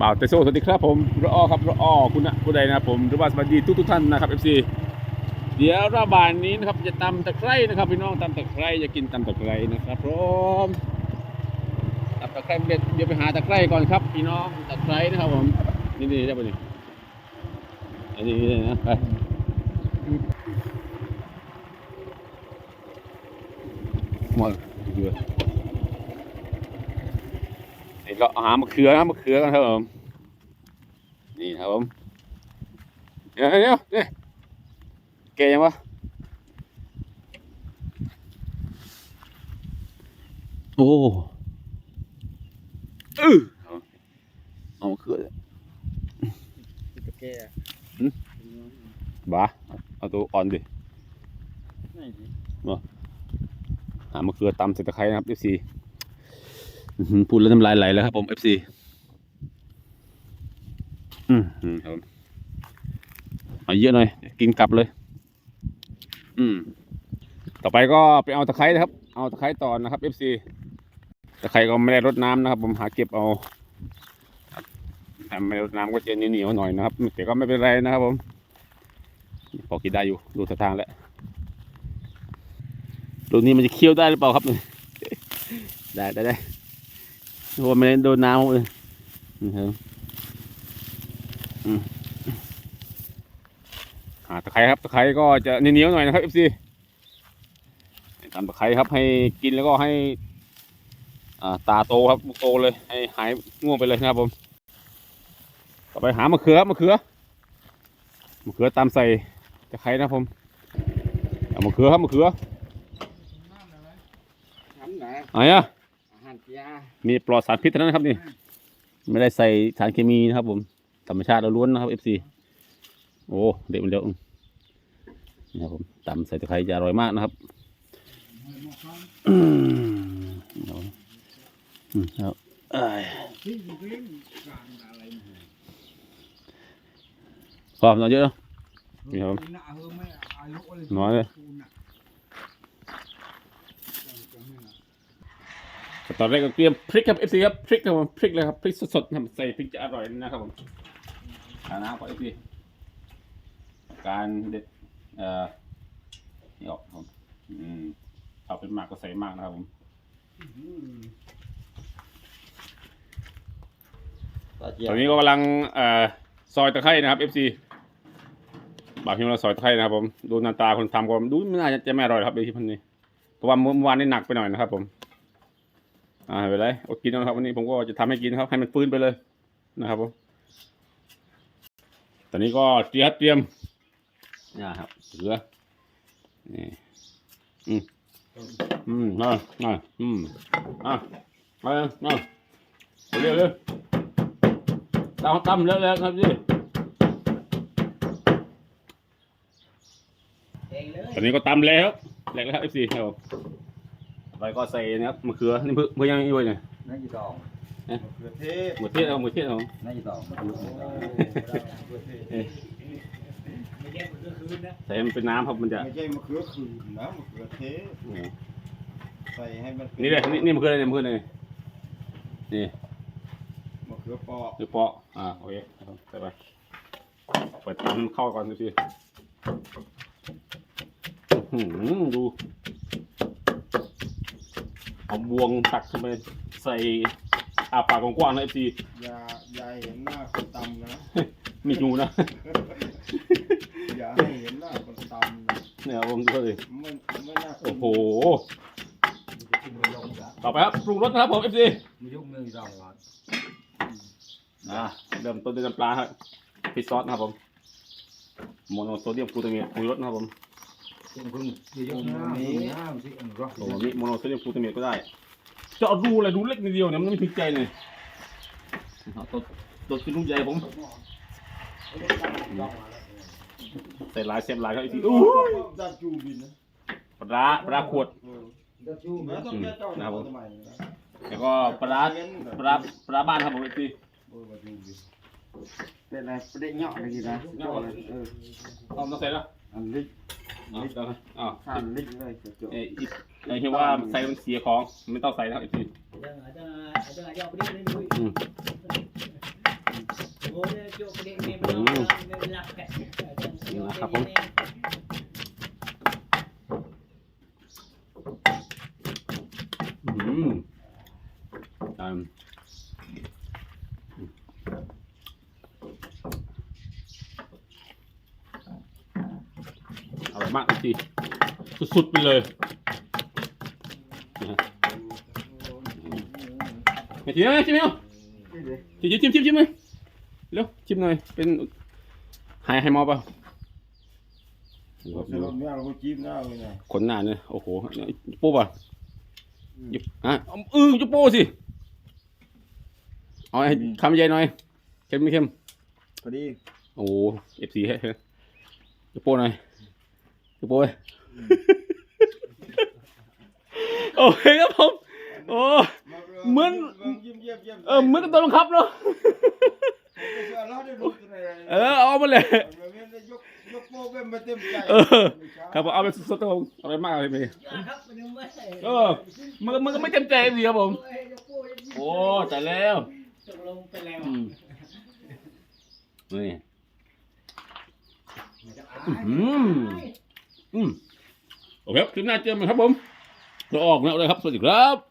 บ่าวเตโซสวัสดีครับผมรออครับรออคุณนะคุณใดนะครับผมหรือว่าสวัสดีทุกทุกท่านนะครับเอฟซีเดี๋ยวระบานนี้นะครับจะตำตะไคร้นะครับพี่น้องตำตะไคร้จะกินตำตะไคร้นะครับผมตำตะไคร้เดี๋ยวเดี๋ยวไปหาตะไคร้ก่อนครับพี่น้องตะไคร้นะครับผมนี่นี่ได้ปะนี่อันนี้นี่นะไปหมดเยอะ เดี๋ยวเราหามะเขือนะมะเขือกันครับผมนี่ครับผมเดี๋ยวเดี๋ยวนี่แกยังวะโอ้เออเอาเอามะเขือเลยตะแก่บ้าเอาตัวอ่อนดิไหนดิหามะเขือตำใส่ตะไคร้นะครับ FC อื้อหือ พูดแล้วน้ำลายไหลแล้วครับผม FC อืมอืมครับเอาเยอะหน่อย กินกลับเลย อืม ต่อไปก็ไปเอาตะไคร้นะครับ เอาตะไคร้ต่อนะครับ FC ตะไคร้ก็ไม่ได้รดน้ำนะครับ ผมหาเก็บเอาถ้าไม่ได้รดน้ำก็จะเหนียวๆหน่อยนะครับแต่ก็ไม่เป็นไรนะครับ ผมพอกินได้อยู่ดูท่าทางแล้วลูกนี้มันจะเคี้ยวได้หรือเปล่าครับ ได้ได้ได้ โอ้ไม่ได้โดนน้ำเลยนะครับอืมหาตะไคร้ครับตะไคร้ก็จะเหนียวๆหน่อยนะครับ FC ตามตะไคร้ครับให้กินแล้วก็ให้อ่าตาโตครับลูกโตเลยให้หายง่วงไปเลยนะครับผมต่อไปหามะเขือครับมะเขือมะเขือตามใส่ตะไคร้นะครับผมเอามะเขือครับมะเขือทำไหนอะ ไรอะอาหารยามีปลอดสารพิษเท่านั้นนะครับนี่ ไม่ได้ใส่สารเคมีนะครับ ผม ธรรมชาติล้วนๆนะครับ FC โอ้เด็ดมันเร็วอืมนี่ครับผมตำใส่ตะไคร้จะอร่อยมากนะครับอืมเอาอืมครับเอ้ยที่อยู่เรื่องการอะไรพอมนอนเยอะเนอะนี่ครับน่ะเออไม่อายุอะไรน้อยเลย ตอนแรกก็เตรียมพริกครับ FC ครับพริกครับผมพริกเลยครับพริกสดๆทำใส่พริกจะอร่อยนะครับผมทาน้ำก่อน FC การเด็ดเอ่อนี่ออกครับผมอืมเอาเป็นมากก็ใส่มากนะครับผมตอนนี้ก็กำลังเอ่อซอยตะไคร้นะครับ FC บางทีเราซอยตะไคร้นะครับผมดูหน้าตาคนทำก็ดูไม่น่าจะไม่อร่อยครับในที่พันนี้เพราะว่าเมื่อวานนี่หนักไปหน่อยนะครับผม อ่าไม่เป็นไรอดกินเอาครับวันนี้ผมก็จะทำให้กินครับ ให้มันฟื้นไปเลยนะครับผมตอนนี้ก็เตรียมเตรียมนะครับเหลือนี่อืมอืมน่าน่าอืมอะมามาเร็วเร็วตำตำเร็วเร็วครับพี่เองเลยตอนนี้ก็ตำแล้วแหลกแล้วครับ FC ครับ ผมต่อไปก็ใส่นะครับมะเขือนี่เพื่อเพื่อยังด้วยเนี่ยนั่นกี่ดอกเอ๊ะมะเขือเทศมะเขือเทศเอามะเขือเทศเอานั่นกี่ดอกมะเขือเทศไม่ใช่มะเขือคืนนะใส่ให้มันเป็นน้ำครับมันจะไม่ใช่มะเขือขืนนะมะเขือเทศใส่ให้มันนี่เลยนี่นี่มะเขืออะไรเนี่ยมะเขืออะไรเนี่ยนี่มะเขือเปอกคือเปาะอ่าโอเคครับใส่ไปเปิดตำเข้าก่อนดูสิอื้อหือดู เอาบวงตักขึ้นไปใส่อาปากกว้างๆนะเอฟซีอย่าอย่าเห็นหน้าคนตำนะมีจูนะ อย่าให้เห็นหน้าคนตำนะเนี่ยผมดูเลยไม่ไม่น่าโอ้โห ต่อไปครับปรุงรสนะครับผมเอฟซีมียุคหนึ่งดอกก่อนอ่าเริ่มต้นด้วยน้ำปลาครับพิซซอสนะครับผมโมโนโซเดียมกลูตาเมตปรุงรสนะครับผม โอ้โหนี่โมโนโซเดียมกลูตาเมตก็ได้จะเอาดูอะไรดูเล็กนิดเดียวเนี่ยมันไม่ถึงใจเลยเอาตัวตัวกินลูกใหญ่ผมใส่หลายเซฟหลายครับอีกทีโอ้อู้ยจับจูบินนะปลาร้าปลาร้าขวดเออเดี๋ยวชูแม่ต้องแก้เจ้าหน้าทำไมนะแล้วก็ปลาร้าปลาร้าปลาร้าบ้านครับผมอีกทีโอ้ยมาจูบินเป็นอะไรประเด็นเหยาะอะไรกี่นะเหยาะเลยเออต้องต้องใส่แล้วอัน ลิกอ๋อต้องอ๋อสามลิกเลยจะจบเอ้ยอีกไอ้ที่ว่าใส่มันเสียของไม่ต้องใส่นะครับอีกที ada ada ada ada apa dia ni dulu. อืมนะครับผมอืมตามอร่อย มากจริงๆสุดๆไปเลยนะฮะไม่ชิมไหมชิมไหมนี่ดิชิมชิมชิมชิมเลยเร็วชิมหน่อยเป็นหายหายเมอเปล่าสลบเนี่ยเราก็จิ้มหน้าเลยนะขนหน้าเนี่ยโอ้โหจุโป้ป่ะหยิบอะเอาเออจุโป้สิเอาให้คำใหญ่หน่อยเค็มไม่เค็มพอดีโอ้โหเอฟซีให้จุโป้หน่อย จุโป้เว้ยโอเคครับผม โอ้เหมือนยิ้มเยี่ยมเยี่ยมเออเหมือนกับตัวบังคับเนาะเออเอามาเลยยกยกโป้เป็นมาเต็มใจเออครับผมเอาไปสดๆครับผมเอาไปมากเลยพี่เออมันมันก็ไม่เต็มใจดีครับผมโอ้แต่แล้วตกลงไปแล้วอืมนี่อืม อืมโอเคครับคลิปหน้าเจอกันครับผมเราออกแล้วเลยครับ สวัสดีครับ